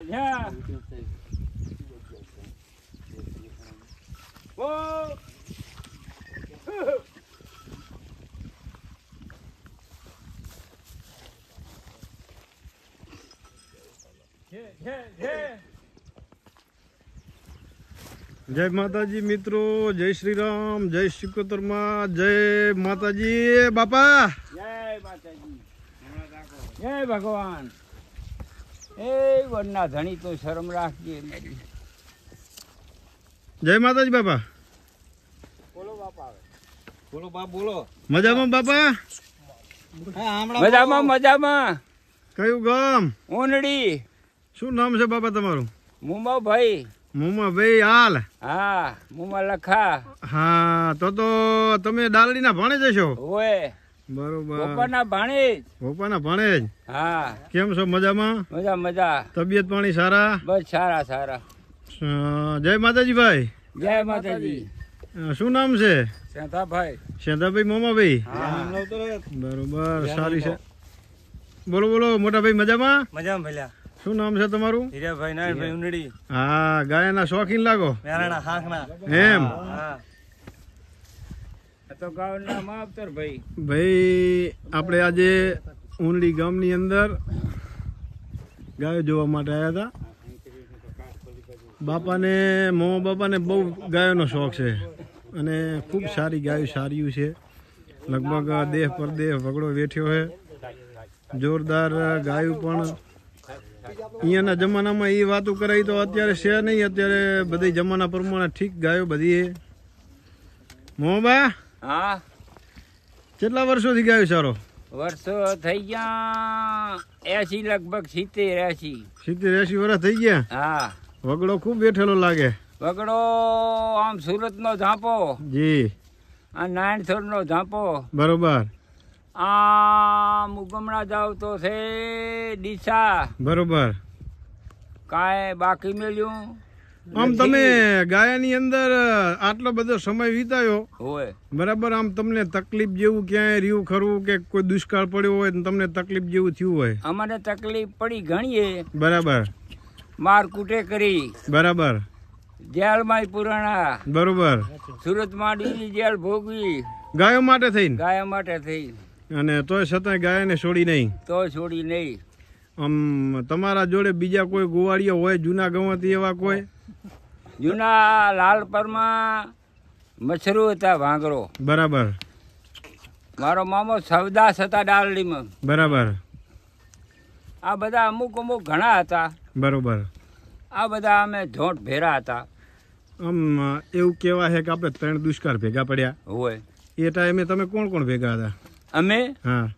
Yeah. Whoa. Yeah, yeah, yeah. જય માતાજી મિત્રો જય શ્રી રામ જય શ્રીકોતરમાં જય માતાજી બાપા જય માતાજી જય ભગવાન એ વરના ધણી તો શરમ રાખજે મારી. જય માતાજી બાપા. બોલો બાપા બોલો બાપ બોલો. મજામાં બાપા? હમણાં મજામાં મજામાં. કયું ગામ? ઓનડી શું નામ છે બાપા તમારું? મુમા ભાઈ મુમા ભાઈ હાલ. હા મુમા લખા હા તો તો તમે ડાલડીના ભાણે જશો ઓય બરોબર. બપોરના ભાણેજ. ભોપાના ભાણે હા. કેમ છો મજામાં? મજા મજા. તબિયત પાણી સારા? બસ સારા સારા. જય માતાજી ભાઈ. જય માતાજી. શું નામ છે? શેતાભાઈ મોમાભાઈ. બરોબર સારી છે. બોલો બોલો મોટા ભાઈ મજામાં? મજામાં ભલ્યા શું નામ છે તમારું? હીરાભાઈ નારાયણભાઈ ઉનડી હા ગાયના શોખીન લાગો. મેરાણા હાંખના. એમ. હા. ભાઈ. ભાઈ, આપણે આજે ઊંડલી ગામની અંદર ગાયો જોવા માટે આવ્યા હતા. બાપાને, મોમા બાપાને બહુ ગાયોનો શોખ છે અને ખૂબ સારી ગાયો, સારીયું છે. લગભગ દેહ પર દેહ વગડો વેઠ્યો છે. જોરદાર ગાયું પણ અહીંયાના જમાનામાં એ વાતો કરાવી તો અત્યારે છે નહીં. અત્યારે બધી જમાના પ્રમાણે ઠીક ગાયો બધી મોબા હા? કેટલા વર્ષોથી ગાયો સારો? વર્ષો થઈ ગયા એસી લગભગ સિત્તેર એસી. સિત્તેર એસી વર્ષ થઈ ગયા? હા. વગડો ખૂબ બેઠેલો લાગે. વગડો આમ સુરત નો ઝાંપો. જી. આ નાયણસર નો ઝાંપો. બરોબર. આમ ઉગમણા જાવ તો છે ડીસા. બરોબર. કાંઈ બાકી મેલ્યું? આમ તમે ગાયાની અંદર આટલો બધો સમય વિતાયો હોય બરાબર આમ તમને તકલીફ જેવું ક્યાંય રહ્યું ખરું કે કોઈ દુષ્કાળ પડ્યો હોય તમને તકલીફ જેવું થયું હોય? અમારે તકલીફ પડી ઘણીએ. બરાબર. માર કૂટે કરી. બરાબર. જેલમાં પુરાણા. બરોબર. સુરતમાં ડીજી જેલ ભોગવી. ગાયો માટે થઈને? ગાયો માટે થઈ અને તોય છતાંય ગાયને છોડી નહીં? તો છોડી નહીં. આમ તમારા જોડે બીજા કોઈ ગોવાળીઓ હોય જૂના ગવાતી એવા કોઈ? જૂના લાલપરમાં મછરું હતા વાંગરો. બરાબર. મારો મામો સવદાસ હતા ડાલડીમાં. બરાબર. આ બધા અમુક અમુક ઘણા હતા. બરોબર. આ બધા અમે ઝોંટ ભેરા હતા. આમ એવું કહેવાય છે કે આપણે ત્રણ દુષ્કાળ ભેગા પડ્યા. હોય. એ ટાઈમે તમે કોણ કોણ ભેગા હતા? અમે? હા.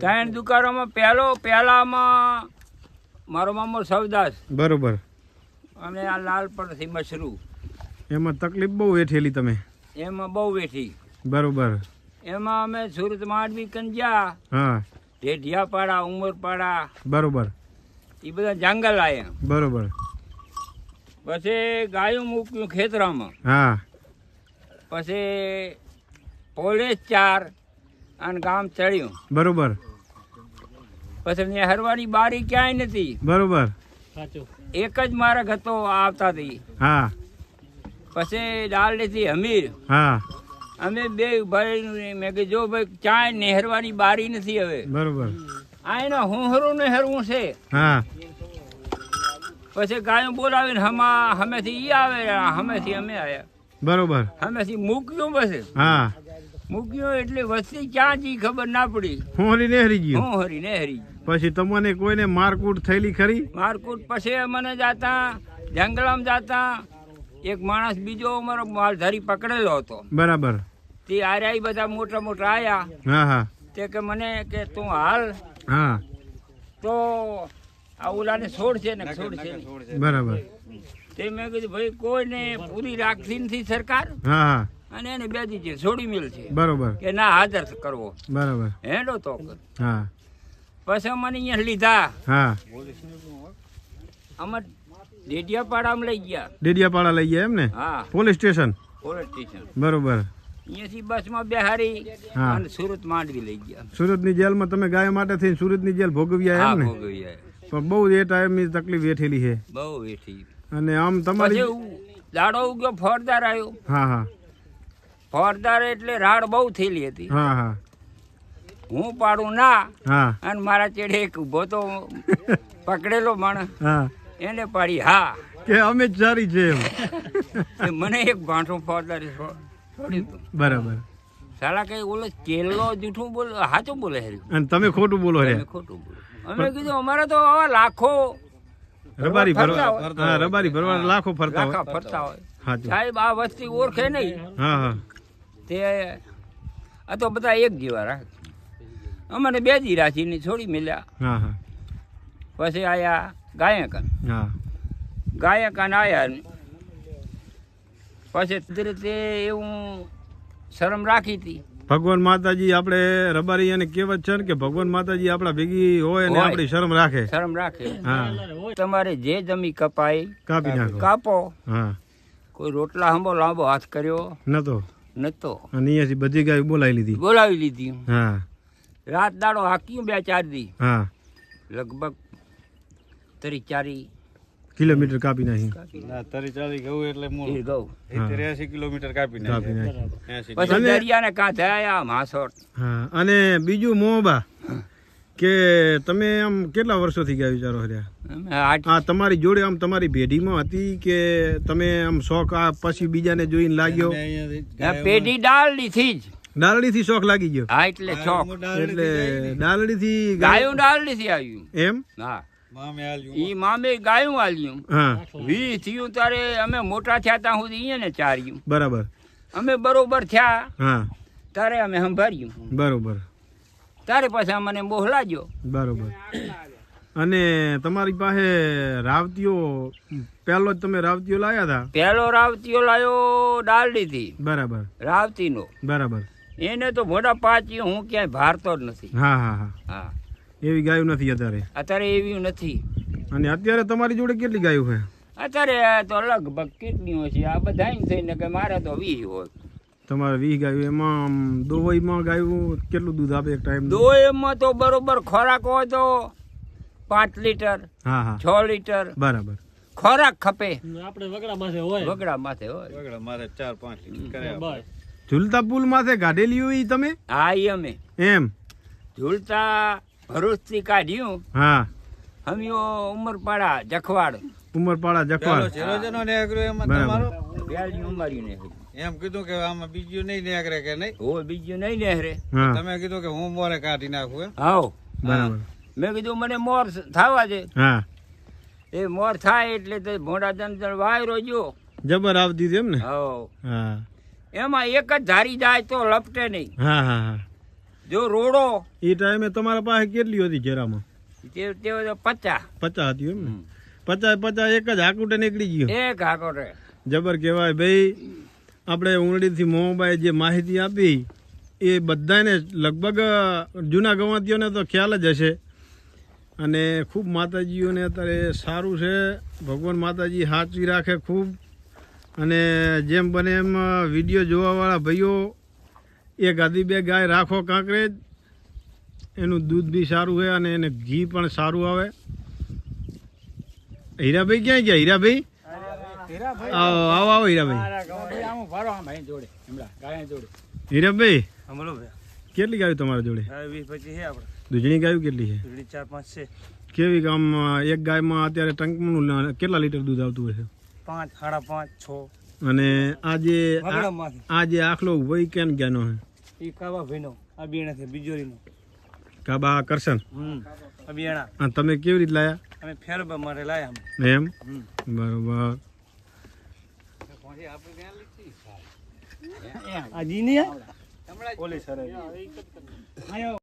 ત્રણ દુકાનોમાં પહેલો પહેલામાં મારો મામો સવદાસ. બરોબર. અને આ લાલ પરથી મશરૂ એમાં તકલીફ બહુ વેઠેલી તમે. એમાં બહુ વેઠી. બરોબર. એમાં અમે સુરત માંડવી કંજ્યા હા. ઢેઢિયાપાડા ઉમરપાડા. બરોબર. એ બધા જંગલ આવ્યા બરોબર. પછી ગાયું મૂક્યું ખેતરામાં. હા. પછી પોલીસ ચાર અને ગામ ચડ્યું. બરોબર. પછી હરવાની બારી ક્યાંય નથી. બરોબર. એક જ માર્ગ હતો આવતા હતી હા. પછી ડાલડીથી હમીર હા. અમે બે ભાઈ મેં કે જો ભાઈ ક્યાંય નહેરવાની બારી નથી હવે. બરોબર. આ એના હુંહરું નહેરવું છે. હા. પછી ગાયો બોલાવીને હમા હમેથી ઈ આવે હમેથી અમે આવ્યા. બરોબર. હમેથી મૂક્યું પછી. હા. મૂક્યું એટલે વસ્તી ક્યાં જી ખબર ના પડી. હું હરી નેહરી ગયું. હું હરી નહેરી પછી તમને કોઈને મારકૂટ થયેલી ખરી? મારકુટ પછી અમને જાતા જંગલમાં જાતા એક માણસ બીજો અમારો માલધારી પકડેલો હતો. બરાબર. તે આર્યા બધા મોટા મોટા આયા. હા હા. તે કે મને કે તું હાલ. હા. તો આ ઓલાને છોડશે ને. છોડ છે. બરાબર. તે મેં કીધું ભાઈ કોઈને પૂરી રાખતી નથી સરકાર? હા હા. અને એને બે દી છે છોડી મેલ છે. બરોબર. કે ના હાજર કરવો. બરાબર. હેડો તો હા. પછી મને અહીંયા લીધા. હા. અમે ડેડિયાપાડામાં લઈ ગયા. ડેડિયાપાડા લઈ ગયા એમ ને? હા. Police station? Police station. બરોબર. અહીંયાથી બસમાં બેહારી. અને સુરત માંડવી લઈ ગયા. સુરતની જેલમાં તમે ગાય માટે થઈને સુરતની જેલ ભોગવ્યા એમ ને? ભોગવી પણ બહુ એ ટાઈમની તકલીફ વેઠેલી છે. બહુ વેઠી અને આમ તમારી દાડો ઉગ્યો ફળદાર આવ્યો. હા હા. ફળદાર એટલે રાડ બહુ થયેલી હતી. હા પાડું ના અને મારા ચેડે એક ઊભો તો પકડેલો માણસ. એને પાડી હા. કે અમે જ સારી છે એમ. મને એક ભાંઠો ફળદારી બરાબર. સાલા કઈ ઓલો કેલો જૂઠું બોલ સાચું બોલે હર્યું અને તમે ખોટું બોલો રે ખોટું બોલો. અમે કીધું અમારે તો આવા લાખો રબારી ભરવા રબારી ભરવા લાખો ફરતા હોય. ફરતા હોય. સાહેબ આ વસ્તી ઓળખે નહીં. હા હા. તે આ તો બધા એક જેવા રાખે. અમારે બે દી રાખીને છોડી હા પછી આયા ગાયકન. હા. ગાયકન આયા પછી રીતે એવું શરમ રાખી હતી. ભગવાન માતાજી આપણે રબારી અને કહેવત છે ને કે ભગવાન માતાજી આપણા ભેગી હોય અને આપણી શરમ રાખે. શરમ રાખે. હા. તમારે જે જમી કપાય કાપી નાખો. કાપો. હા. કોઈ રોટલા હંબો લાંબો હાથ કર્યો. નતો. નતો. અને અહીંયાથી બધી ગાય બોલાવી લીધી. બોલાવી લીધી. હા. રાત દાડો હાક્યું બે ચાર દી. હા. લગભગ તરી ચારી કિલોમીટર કાપી નાખી. ના તરી ચારી ગયું એટલે મૂળ. એ ગઉ સિત્તેર કિલોમીટર કાપી કાપી નાખી. પછી દરિયાને કાંઠે આયા માસોટ હા. અને બીજું મોહબા કે તમે આમ કેટલા વર્ષોથી ગયા વિચારો રહ્યા? આ તમારી જોડે આમ તમારી પેઢીમાં હતી કે તમે આમ શોખ આ પછી બીજાને જોઈને લાગ્યો? પેઢી ડાળડીથી જ. ડાલડીથી શોખ લાગી ગયો? હા એટલે શોખ. એટલે ને. ડાલડીથી ગાયું ડાળડીથી આવ્યું. એમ? હા. મામે આલ્યું. ઈ મામે ગાયું આલ્યું. હા. વી થયું ત્યારે અમે મોટા થયા ત્યાં સુધી અહીંયા ચાર્યું. બરાબર. અમે બરોબર થયા. હા. ત્યારે અમે સંભાળ્યું. બરોબર. તારે પાસે અમને બોહલાજો બરોબર. અને તમારી પાસે રાવતીઓ પહેલો જ તમે રાવતીઓ લાયા હતા પહેલો રાવતીઓ લાયો ડાલડીથી. બરાબર. રાવતીનો. બરાબર. એને તો મોટા પાચી હું ક્યાંય ભારતો જ નથી. હા હા હા. હા. એવી ગાયું નથી અત્યારે? અત્યારે એવી નથી. અને અત્યારે તમારી જોડે કેટલી ગાયું છે? અત્યારે તો લગભગ કેટલી હોય છે. આ બધા થઈને કે મારે તો વી હોય. તમારે વીસ ગાયું એમાં દોવાઈમાં ગાયું કેટલું દૂધ આપે એક ટાઈમ દો એમાં તો બરોબર ખોરાક હોય તો પાંચ લીટર હા હા. છ લીટર. બરાબર. ખોરાક ખપે. આપણે વગડા માથે હોય. વગડા માથે હોય. વગડા મારે ચાર પાંચ લીટર કરે ઝુલતા ઝૂલતા પુલ માથે કાઢેલી હોય તમે? હા એ અમે. એમ? ઝૂલતા ભરૂચથી કાઢ્યું. હા. હમિયો ઉમરપાડા જખવાડ. ઉમરપાડા જખવાડ. છેલ્લો જનો નેગરો એમાં બરાબર. તમારો? વ્યાજની ઉમારીને એમ કીધું કે આમાં બીજું નહીં નેહરે કે નહીં? હોય બીજું નહીં નેહરે. તમે કીધું કે હું મોરે કાઢી નાખું એમ? આવો બરાબર. મેં કીધું મને મોર થવા દે. હા. એ મોર થાય એટલે તો ભોંડા દંડ વાયરો જો જબર આવતી હતી એમ ને હા. એમાં એક જ ધારી જાય તો લપટે નહીં. હા હા હા. જો રોડો. એ ટાઈમે તમારા પાસે કેટલી હતી જરામાં તે તે તો પચા પચાસ હતી એમ ને પચાસ પચાસ એક જ હાકુટે નીકળી ગયો. એક હાકુટે. જબર કહેવાય ભાઈ આપણે ઉંગળીથી મોહબાઈ જે માહિતી આપી, એ બધાને લગભગ જૂના ગવાતીઓને તો ખ્યાલ જ હશે. અને ખૂબ માતાજીઓને અત્યારે સારું છે. ભગવાન માતાજી સાચવી રાખે ખૂબ. અને જેમ બને એમ વીડિયો જોવાવાળા ભાઈઓ એ ગાદી બે ગાય રાખો કાંકરેજ એનું દૂધ બી સારું છે અને એને ઘી પણ સારું આવે. હીરાભાઈ ક્યાં ગયા? હીરાભાઈ? આવો આવો આવો હીરાભાઈ હીરાભાઈ બોલો ભાઈ કેટલી ગાયું તમારા જોડે? વીસ પચીસ છે આપણે દૂધની ગાયું કેટલી છે? ચાર પાંચ છે. કેવી કામ એક ગાયમાં અત્યારે ટંકનું કેટલા લીટર દૂધ આવતું હોય છે? પાંચ સાડા પાંચ છ. અને આ જે આ- આ જે આખલો ઊભો કેમ છે? એ કાવા ભાઈનો આ બિયાણા છે બીજોરીનો. કાબા કરશન? હમ આ તમે કેવી રીતે લાયા? અમે ફેરબા માટે લાયા અમે. એમ? બરોબર. આ જી નહીં ઓલી સર